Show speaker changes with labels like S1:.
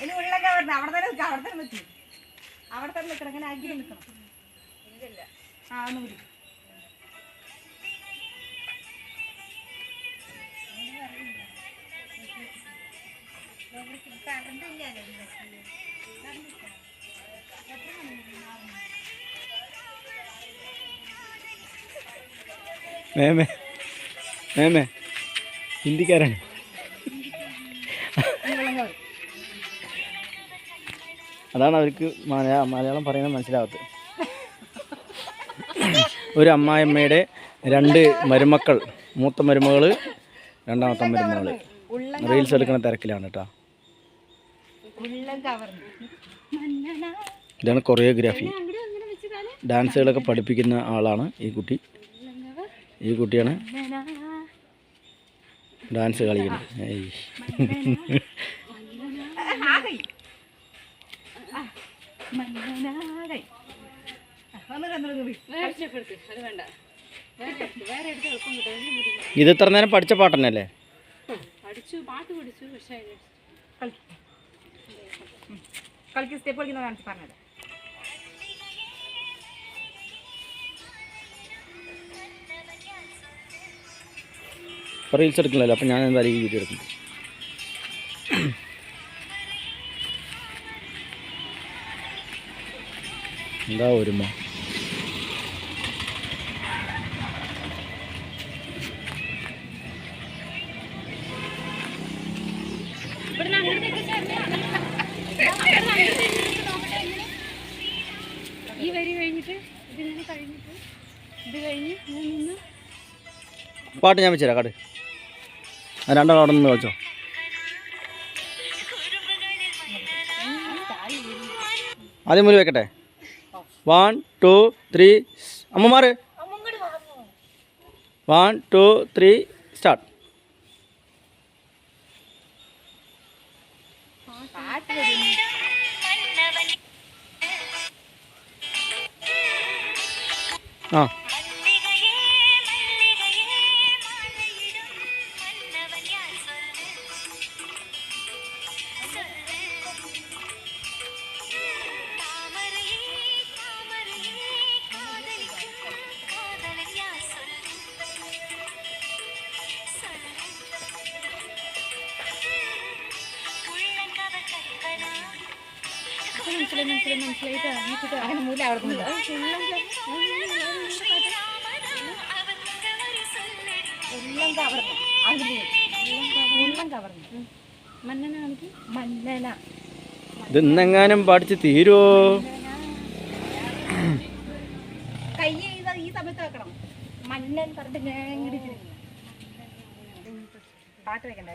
S1: ഇനി ഉള്ളൊക്കെ അവിടെ അവിടെ തന്നെ നിൽക്കാം അവിടെ തന്നെ നിൽക്കും അവിടെ തന്നെ നിൽക്കണം അങ്ങനെ ആക്കി നിൽക്കണം ആ ഒന്ന് കൂടി
S2: മേമേ മേമേ ഹിന്ദിക്കാരാണ്. അതാണ് അവർക്ക് മലയാളം മലയാളം പറയുന്നത് മനസ്സിലാവാത്തത്. ഒരു അമ്മായിയമ്മയുടെ രണ്ട് മരുമക്കൾ മൂത്ത മരുമകൾ രണ്ടാമത്തെ മരുമകൾ റീൽസ് എടുക്കുന്ന തിരക്കിലാണ് കേട്ടോ ഇതാണ് കൊറിയോഗ്രാഫി. ഡാൻസുകളൊക്കെ പഠിപ്പിക്കുന്ന ആളാണ് ഈ കുട്ടി. ഈ കുട്ടിയാണ് ഡാൻസ് കളിക്കുന്നത്.
S3: ബുദ്ധിമുട്ട്.
S2: ഇത് ഇത്ര നേരം പഠിച്ച പാട്ടന്നല്ലേ?
S3: പഠിച്ചു പാട്ട് പഠിച്ചു പക്ഷേ
S1: കളി കളിക്ക്. സ്റ്റെപ്പ് കളിക്കുന്ന കാണിച്ച് പറഞ്ഞത്.
S2: ഇപ്പോൾ റീൽസ് എടുക്കണല്ലോ അപ്പം ഞാൻ എന്തായാലും ഈ വീഡിയോ എടുക്കും. എന്താ ഒരുമ?
S3: ഈ വരി കഴിഞ്ഞിട്ട് ഇതിങ്ങനെ കഴിഞ്ഞിട്ട് ഇത് കഴിഞ്ഞ് നിന്ന്.
S2: പാട്ട് ഞാൻ വെച്ചുതരാം കാട് രണ്ടാൾ അവിടെ നിന്ന് വെച്ചോ ആദ്യം മുറി വെക്കട്ടെ? వన్ టూ త్రీ అమ్మ మారు వన్ టూ
S1: త్రీ స్టార్ట్
S2: ఆ
S3: മനസ്സിലായി മനസ്സിലായി മനസ്സിലായിട്ട് നോക്കിട്ട്
S1: അങ്ങനെ മൂല അവിടെ നിന്ന് എല്ലാം കവർന്നു. അതിന് എല്ലാം കവർന്നു.
S3: മന്നനാണെങ്കിൽ
S1: മന്നന
S2: ഇത് ഇന്നെങ്ങാനും പഠിച്ച് തീരോ?
S1: കൈ ഈ സമയത്ത് വെക്കണം. മന്നൻ പറഞ്ഞിട്ട് ഞാൻ ഇങ്ങോട്ട് തിരിഞ്ഞു. പാട്ട് വെക്കണ്ടേ